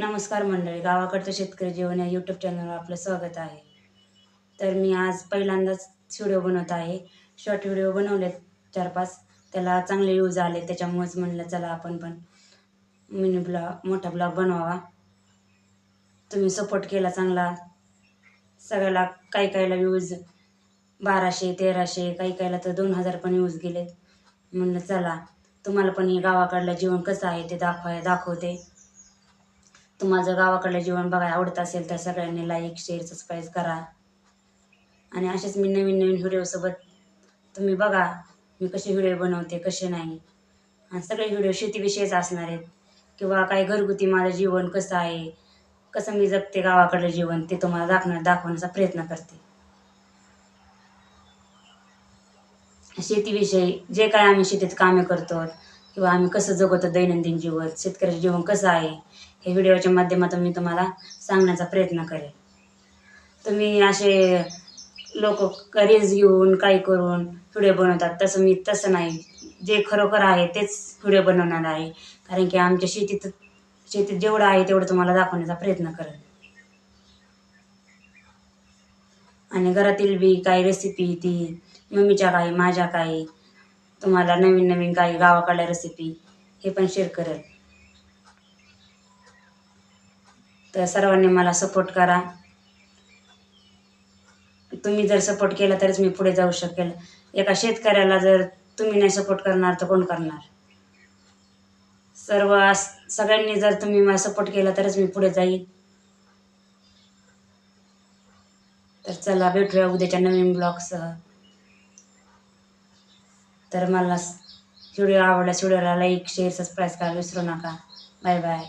नमस्कार मंडळी गावाकडचं शेतकरी जीवन या यूट्यूब चॅनलवर आपलं स्वागत आहे. तर मी आज पहिल्यांदाच व्हिडिओ बनवत आहे. शॉर्ट व्हिडिओ बनवले चार पाच त्याला चांगले यूज आले त्याच्यामुळेच म्हणलं चला आपण पण मिनी ब्लॉग मोठा ब्लॉग बनवावा. तुम्ही सपोर्ट केला चांगला. सगळ्याला काही काहीला व्ह्यूज बाराशे तेराशे काही काहीला तर दोन हजार पण यूज गेलेत. म्हणलं चला तुम्हाला पण हे गावाकडलं जीवन कसं आहे ते दाखवाय दाखवते. तुम्हाला जर गावाकडलं जीवन बघायला आवडत असेल तर सगळ्यांनी लाईक शेअर सबस्क्राईब करा. आणि असेच मी नवीन नवीन व्हिडिओसोबत तुम्ही बघा मी कसे व्हिडिओ बनवते कसे नाही. आणि सगळे व्हिडिओ शेतीविषयीच असणार आहेत. किंवा काही घरगुती माझं जीवन कसं आहे कसं मी जगते गावाकडलं जीवन ते तुम्हाला दाखवणार दाखवण्याचा प्रयत्न करते. शेतीविषयी जे काय आम्ही शेतीत कामे करतो किंवा आम्ही कसं जगवतो दैनंदिन जीवन शेतकऱ्याचं जीवन कसं आहे हे व्हिडिओच्या माध्यमातून मी तुम्हाला सांगण्याचा प्रयत्न करेन. तुम्ही असे लोक रील्स घेऊन काही करून व्हिडिओ बनवतात. तसं मी तसं नाही. जे खरोखर आहे तेच व्हिडिओ बनवणार आहे. कारण की आमच्या शेतीत शेतीत जेवढं आहे तेवढं तुम्हाला दाखवण्याचा प्रयत्न करेन. आणि घरातील बी काही रेसिपी ती मम्मीच्या काही माझ्या काही तुम्हाला नवीन नवीन काही गावाकडल्या रेसिपी हे पण शेअर करेल तर सर्वांनी मला सपोर्ट करा. तुम्ही जर सपोर्ट केला तरच मी पुढे जाऊ शकेल. एका शेतकऱ्याला जर तुम्ही नाही सपोर्ट करणार तर कोण करणार? सर्व सगळ्यांनी जर तुम्ही मला सपोर्ट केला तरच मी पुढे जाईल तर चला भेटूया उद्याच्या नवीन ब्लॉगसह तर मला व्हिडिओ आवडला व्हिडिओला लाईक शेअर सबस्क्राईब करायला विसरू नका. Bye bye